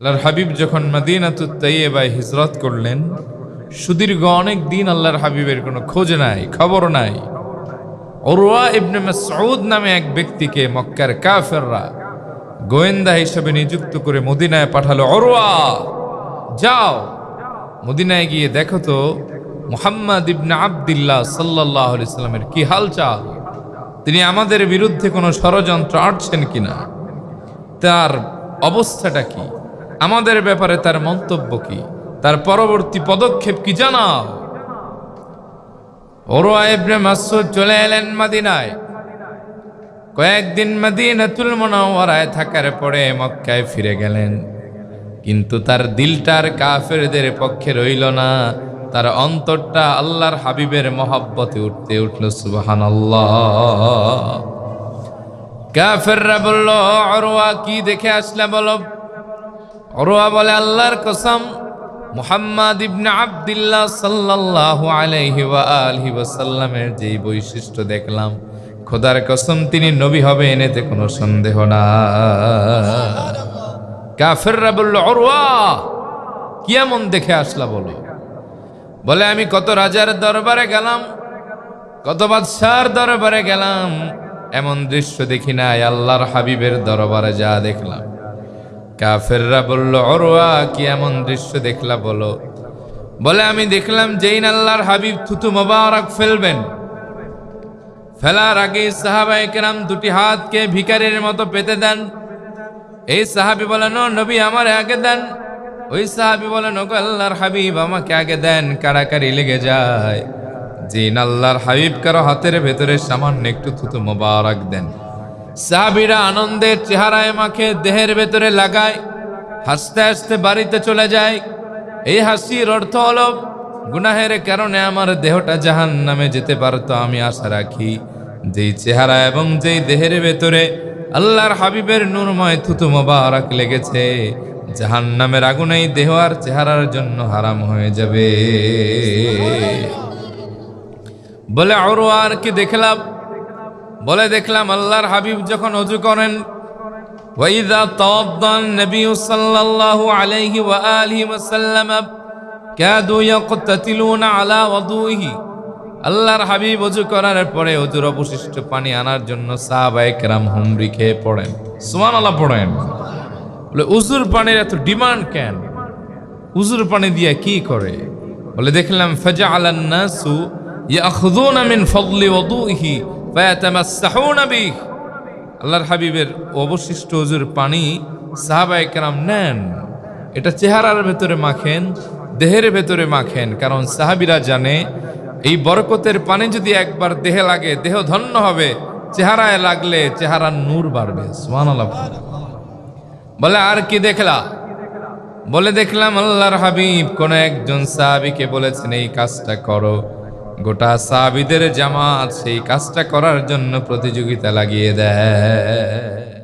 আল্লাহর হাবিব যখন মাদিনাতুত তাইয়েবায় হিজরত করলেন, সুদীর্ঘ অনেক দিন আল্লাহর হাবিবের কোনো খোঁজ নাই খবর নাই। অরুয়া ইবনে মাসউদ নামে এক ব্যক্তিকে মক্কার কাফেররা গোয়েন্দা হিসেবে নিযুক্ত করে মদিনায় পাঠালো অরওয়া যাও। মদিনায় গিয়ে দেখো তো, মুহাম্মদ ইবনে আবদুল্লাহ সাল্লাল্লাহু আলাইহি সাল্লামের কি হালচাল? তিনি আমাদের বিরুদ্ধে কোনো ষড়যন্ত্র আটছেন কিনা? তার অবস্থাটা কি? আমাদের ব্যাপারে তার মন্তব্য কি? তার পরবর্তী পদক্ষেপ কি জানাও? ওরওয়া ইবনে চলে এলেন মদিনায়। কয়েকদিন মদিনাতুল মুনাওয়ারায় থাকার পরে মক্কায় ফিরে গেলেন। কিন্তু তার দিলটার কাফেরদের পক্ষে রইল না। তার অন্তরটা আল্লাহর হাবিবের মহাব্বতে উঠতে উঠল, সুবহানাল্লাহ। কাফেররা বলল অরোয়া কি দেখে আসলে বলো? অরোয়া বলে, আল্লাহর কসম, মুহাম্মদ ইবনে আব্দুল্লাহ সাল্লাল্লাহু আলাইহি ওয়া আলিহি ওয়াসাল্লামের যেই বৈশিষ্ট্য দেখলাম, খোদার কসম, তিনি নবী হবে এনেতে কোনো সন্দেহ না কাফেররা বলল, অরোয়া, কি এমন দেখে আসলা বলো? বলে, আমি কত রাজার দরবারে গেলাম, কত বাদশার দরবারে গেলাম, এমন দৃশ্য দেখি নাই, আল্লাহর হাবিবের দরবারে যা দেখলাম। কাফেররা বলল, অরোয়া, কি এমন দৃশ্য দেখলা বলো? বলে, আমি দেখলাম যেইন আল্লাহর হাবিব থুতু মোবারক ফেলবেন। ফেলার আগে সাহাবাই কেরাম দুটি হাতকে ভিকারির মতো পেতে দেন। এই সাহাবি বলেন "ও নবী আমার আগে দেন। ওই সাহাবি বলেন ওগো আল্লাহর হাবিব আমাকে আগে দেন কাড়াকাড়ি লেগে যায়। জিন আল্লাহর হাবিব কারও হাতের ভেতরে সামান্য একটু থুতু মোবারক দেন। সাহাবিরা আনন্দের চেহারায় মাখে দেহের ভেতরে লাগায়, হাসতে হাসতে বাড়িতে চলে যায়। এই হাসির অর্থ হলো, গুনাহের কারণে আমার দেহটা জাহান নামে যেতে পারতো, আমি আশা রাখি। যেই চেহারা এবং যেই দেহের ভেতরে আল্লাহর হাবিবের নূরময় থুতু মোবারক লেগেছে জাহান নামের আগুনেই দেহ আর চেহারার জন্য হারাম হয়ে যাবে। বলে আরও আর কি দেখলাম? বলে দেখলাম আল্লাহর হাবিব যখন অজু করেন আলাইহি ওয়া ওয়াসাল্লাম আল্লাহর হাবিব অজু করার পরে অজুর অবশিষ্ট পানি আনার জন্য সাহাবায়ে কেরাম হুমরি খেয়ে পড়েন। সুবহানাল্লাহ পড়েন। বলে, উজুর পানির এত ডিমান্ড কেন? উজুর পানি দিয়ে কি করে? বলে দেখলাম ফজা আলান্নাসু ফায়াতামাসসাহুনা বিহি। আল্লাহর হাবিবের অবশিষ্ট অজুর পানি সাহাবায়ে কেরাম নেন। এটা চেহারার ভেতরে মাখেন, দেহের ভেতরে মাখেন, কারণ সাহাবিরা জানে এই বরকতের পানি যদি একবার দেহে লাগে, দেহ ধন্য হবে, চেহারায় লাগলে চেহারার নূর বাড়বে। সুবহানাল্লাহ। বলে, আর কি দেখলা? বলে, দেখলাম আল্লাহর হাবিব কোন একজন সাহাবিকে বলেছেন, এই কাজটা করো। গোটা সাবিদের জামাত সেই কাজটা করার জন্য প্রতিযোগিতা লাগিয়ে দেয়।